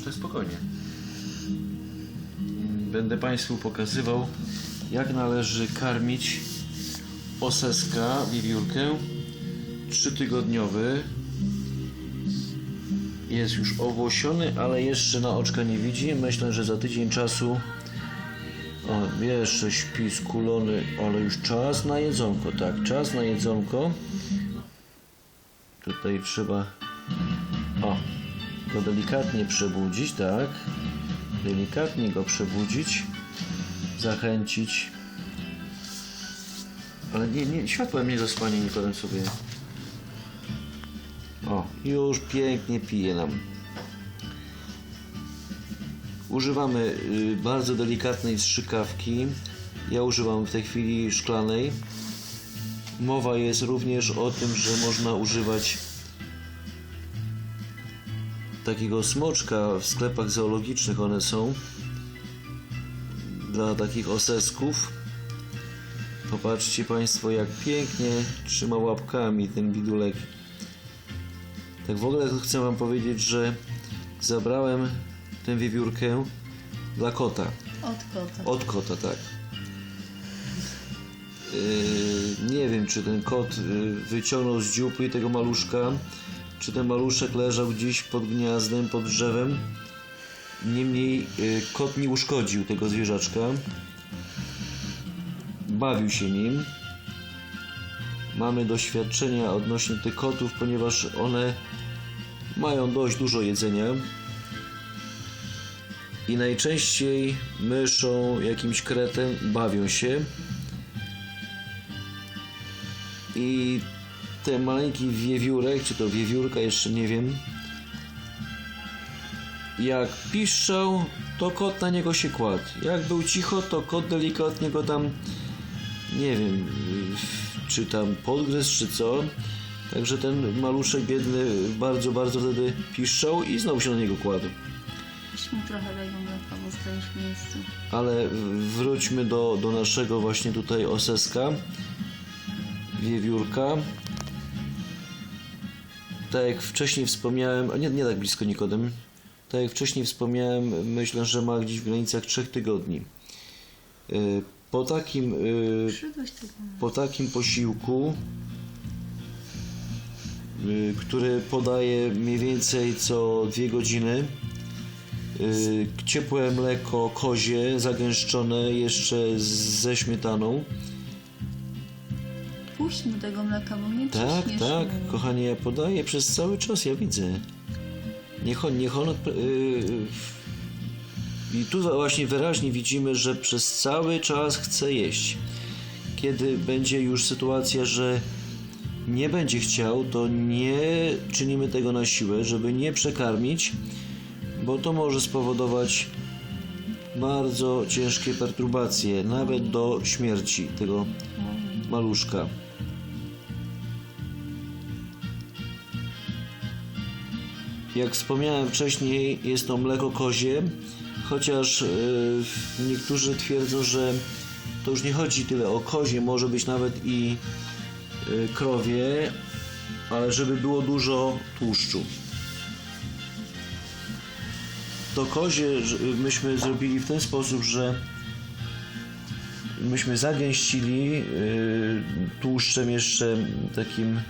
już tak spokojnie. Będę Państwu pokazywał, jak należy karmić oseska, wiewiórkę trzytygodniowy. Jest już owłosiony, ale jeszcze na oczka nie widzi. Myślę, że za tydzień czasu o, jeszcze śpi skulony, ale już czas na jedzonko, tak, czas na jedzonko. Tutaj trzeba o, go delikatnie przebudzić, tak. Delikatnie go przebudzić, zachęcić. Ale nie, nie, światłem nie zasłanie Nikodem sobie. O, już pięknie pije nam. Używamy y, bardzo delikatnej strzykawki. Ja używam w tej chwili szklanej. Mowa jest również o tym, że można używać takiego smoczka w sklepach zoologicznych. One są dla takich osesków. Popatrzcie Państwo, jak pięknie trzyma łapkami ten widulek. Tak w ogóle chcę Wam powiedzieć, że zabrałem tę wiewiórkę dla kota. Od kota. Od kota, tak. Yy, nie wiem, czy ten kot yy, wyciągnął z dziupli tego maluszka, czy ten maluszek leżał gdzieś pod gniazdem, pod drzewem. Niemniej yy, kot nie uszkodził tego zwierzaczka. Bawił się nim. Mamy doświadczenia odnośnie tych kotów, ponieważ one mają dość dużo jedzenia i najczęściej myszą, jakimś kretem bawią się. I ten maleńki wiewiórek, czy to wiewiórka, jeszcze nie wiem. Jak piszczał, to kot na niego się kładł. Jak był cicho, to kot delikatnie go tam, nie wiem, czy tam podgryzł, czy co. Także ten maluszek biedny bardzo, bardzo wtedy piszczał i znowu się na niego kładł. Weź mu trochę daj mleka, bo stoisz w miejscu. Ale wróćmy do, do naszego właśnie tutaj oseska. Wiewiórka. Tak jak wcześniej wspomniałem, nie, nie tak blisko Nikodem. Tak jak wcześniej wspomniałem, myślę, że ma gdzieś w granicach 3 tygodni. Y, Po takim, tego. po takim posiłku, y, który podaje mniej więcej co dwie godziny, ciepłe mleko kozie, zagęszczone jeszcze ze śmietaną. Mu tego mleka, bo nie Tak, ciśniesz tak, mu. kochanie, ja podaję przez cały czas, ja widzę. Niech on, niech on y, i tu właśnie wyraźnie widzimy, że przez cały czas chce jeść. Kiedy będzie już sytuacja, że nie będzie chciał, to nie czynimy tego na siłę, żeby nie przekarmić, bo to może spowodować bardzo ciężkie perturbacje, nawet do śmierci tego maluszka. Jak wspomniałem wcześniej, jest to mleko kozie, chociaż yy, niektórzy twierdzą, że to już nie chodzi tyle o kozie, może być nawet i yy, krowie, ale żeby było dużo tłuszczu. To kozie myśmy zrobili w ten sposób, że myśmy zagęścili yy, tłuszczem jeszcze takim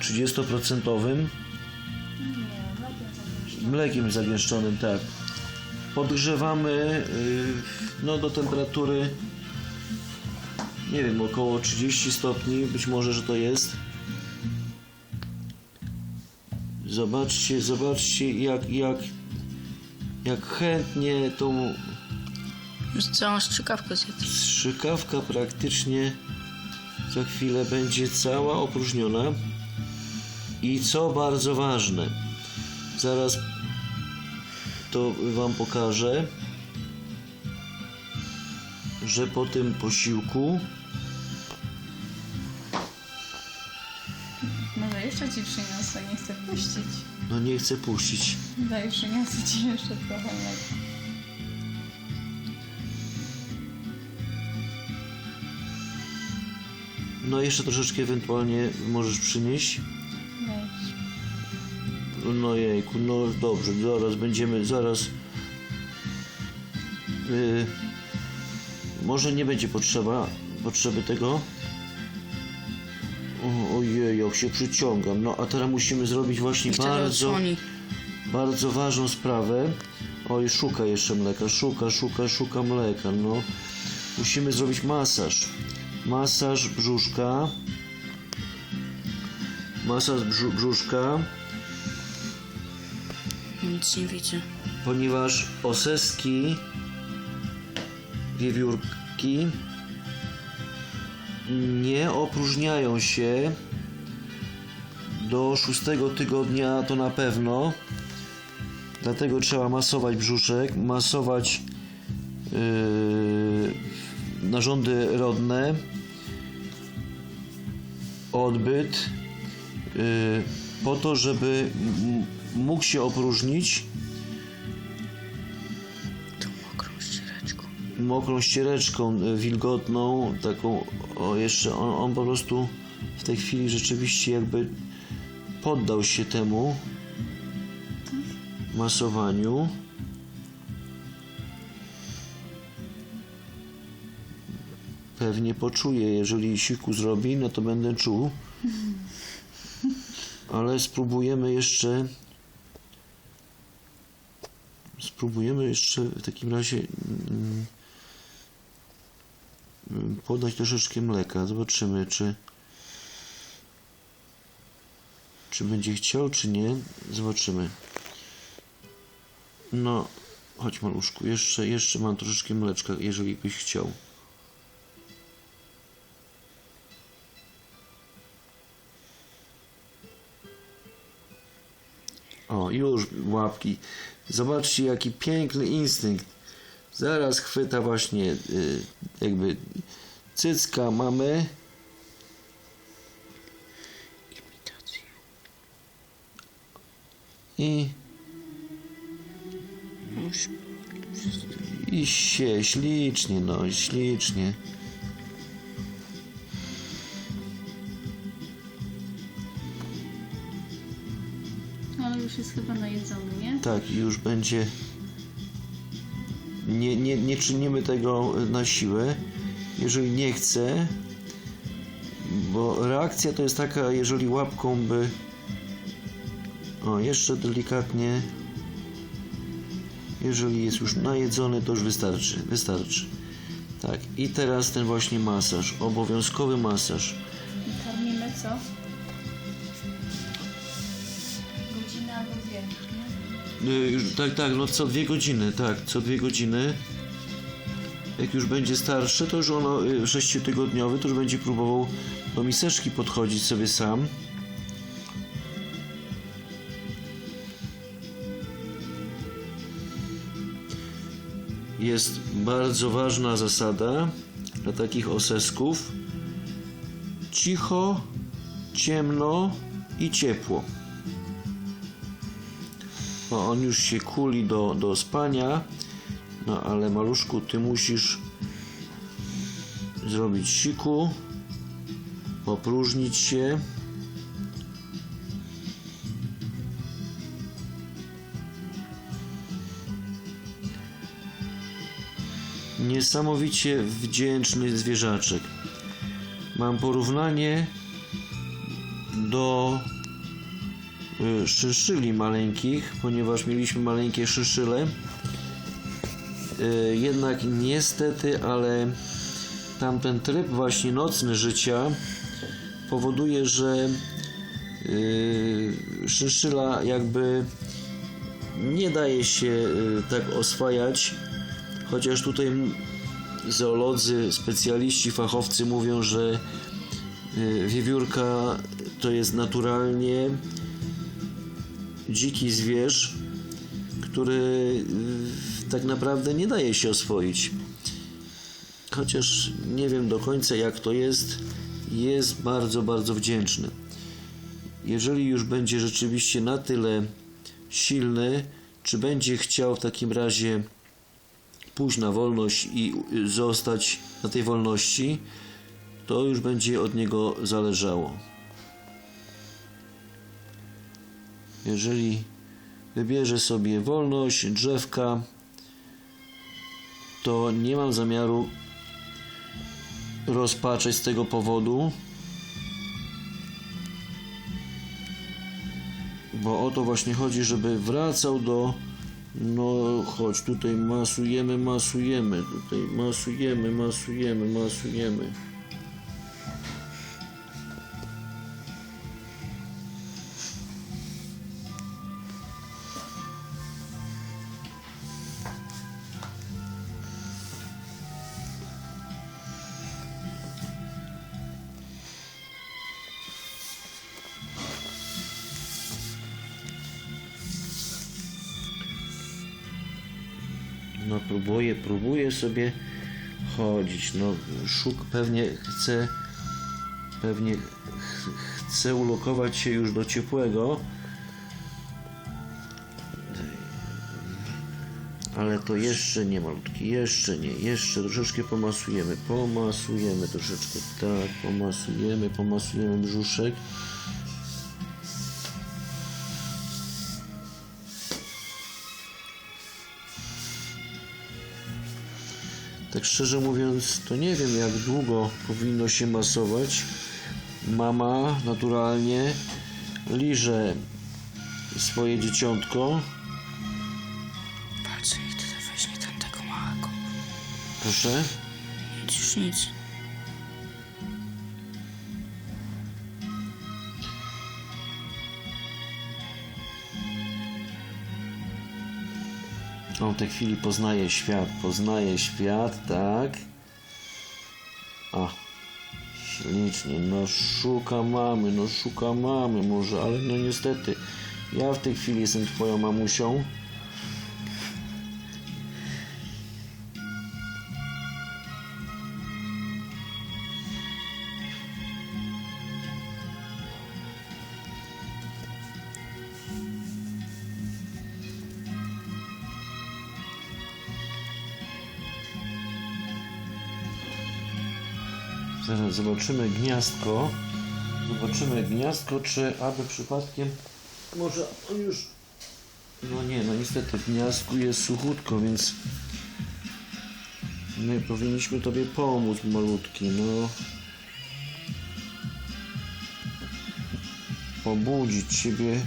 30% Nie, mlekiem zagęszczonym, tak. Podgrzewamy yy, no, do temperatury nie wiem, około 30 stopni, być może, że to jest. Zobaczcie, zobaczcie jak, jak, jak chętnie tą Już całą strzykawkę zjadł. strzykawka praktycznie za chwilę będzie cała opróżniona. I co bardzo ważne, zaraz to Wam pokażę, że po tym posiłku Może jeszcze ci przyniosę, nie chcę puścić. no nie chcę puścić. Daj, przyniosę ci jeszcze trochę mleka. No jeszcze troszeczkę ewentualnie możesz przynieść. No jejku, no dobrze, zaraz będziemy, zaraz. Yy, może nie będzie potrzeba, potrzeby tego. O, ojej, jak się przyciągam. No a teraz musimy zrobić właśnie Wtedy bardzo, odsłoni. bardzo ważną sprawę. Oj, szuka jeszcze mleka, szuka, szuka, szuka mleka, no. Musimy zrobić masaż. Masaż brzuszka. Masaż brzu- brzuszka. Nic nie widzę. ponieważ oseski, wiewiórki nie opróżniają się do szóstego tygodnia to na pewno. Dlatego trzeba masować brzuszek, masować yy, narządy rodne, odbyt, yy, po to, żeby mógł się opróżnić Tą mokrą ściereczką. mokrą ściereczką y, wilgotną, taką, o jeszcze on, on po prostu w tej chwili rzeczywiście jakby poddał się temu masowaniu. Pewnie poczuje, jeżeli siku zrobi, no to będę czuł. Ale spróbujemy jeszcze. Spróbujemy jeszcze w takim razie. mm, podać troszeczkę mleka. Zobaczymy, czy czy będzie chciał, czy nie. Zobaczymy. No, chodź maluszku, jeszcze, jeszcze mam troszeczkę mleczka, jeżeli byś chciał. O, już łapki. Zobaczcie, jaki piękny instynkt. Zaraz chwyta właśnie y, jakby cycka mamy. I, i się ślicznie, no ślicznie. Jest chyba najedzony, nie? Tak, już będzie. Nie, nie, nie czynimy tego na siłę. Jeżeli nie chce, bo reakcja to jest taka, jeżeli łapką by. O, jeszcze delikatnie. Jeżeli jest już najedzony, to już wystarczy. Wystarczy. Tak, i teraz ten właśnie masaż. Obowiązkowy masaż. I karmimy co? Tak, tak, no co dwie godziny, tak, co dwie godziny. Jak już będzie starszy, to już ono y, sześciotygodniowy, to już będzie próbował do miseczki podchodzić sobie sam. Jest bardzo ważna zasada dla takich osesków. Cicho, ciemno i ciepło. No, on już się kuli do, do spania, no ale maluszku, ty musisz zrobić siku, opróżnić się. Niesamowicie wdzięczny zwierzaczek. Mam porównanie do y, szyszyli maleńkich, ponieważ mieliśmy maleńkie szyszyle. Y, Jednak niestety, ale tamten tryb właśnie nocny życia powoduje, że y, szyszyla jakby nie daje się tak oswajać, chociaż tutaj zoolodzy, specjaliści, fachowcy mówią, że wiewiórka to jest naturalnie dziki zwierz, który y, tak naprawdę nie daje się oswoić. Chociaż nie wiem do końca jak to jest, jest bardzo, bardzo wdzięczny. Jeżeli już będzie rzeczywiście na tyle silny, czy będzie chciał w takim razie pójść na wolność i y, zostać na tej wolności, to już będzie od niego zależało. Jeżeli wybierze sobie wolność, drzewka, to nie mam zamiaru rozpaczać z tego powodu, bo o to właśnie chodzi, żeby wracał do no chodź, tutaj masujemy, masujemy, tutaj masujemy, masujemy, masujemy. No próbuję, próbuję sobie chodzić. No szuk pewnie chce pewnie ch- chce ulokować się już do ciepłego. Ale to jeszcze nie malutki, jeszcze nie, jeszcze troszeczkę pomasujemy, pomasujemy troszeczkę, tak, pomasujemy, pomasujemy brzuszek. Tak szczerze mówiąc, to nie wiem jak długo powinno się masować. Mama naturalnie liże swoje dzieciątko. Patrz, niech tyle weźmie tamtego małego. Proszę. Nic, już nic. On w tej chwili poznaje świat, poznaje świat, tak. A, ślicznie, no szuka mamy, no szuka mamy może, ale no niestety, ja w tej chwili jestem twoją mamusią. Zobaczymy gniazdko. Zobaczymy gniazdko, czy aby przypadkiem. Może on już. No nie, no niestety w gniazdku jest suchutko, więc. My powinniśmy tobie pomóc, malutki, no. Pobudzić ciebie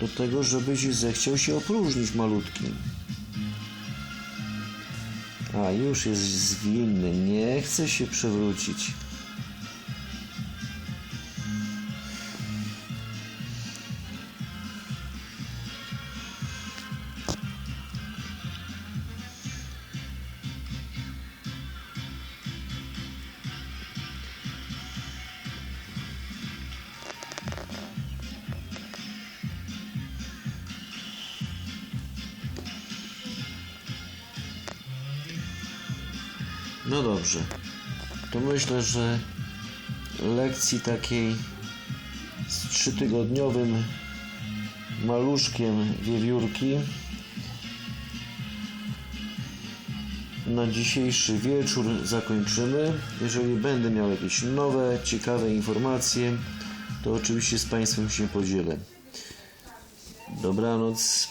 do tego, żebyś zechciał się opróżnić, malutki. A już jest zwinny, nie chce się przewrócić. No dobrze. To myślę, że lekcji takiej z trzytygodniowym maluszkiem wiewiórki na dzisiejszy wieczór zakończymy. Jeżeli będę miał jakieś nowe, ciekawe informacje, to oczywiście z Państwem się podzielę. Dobranoc.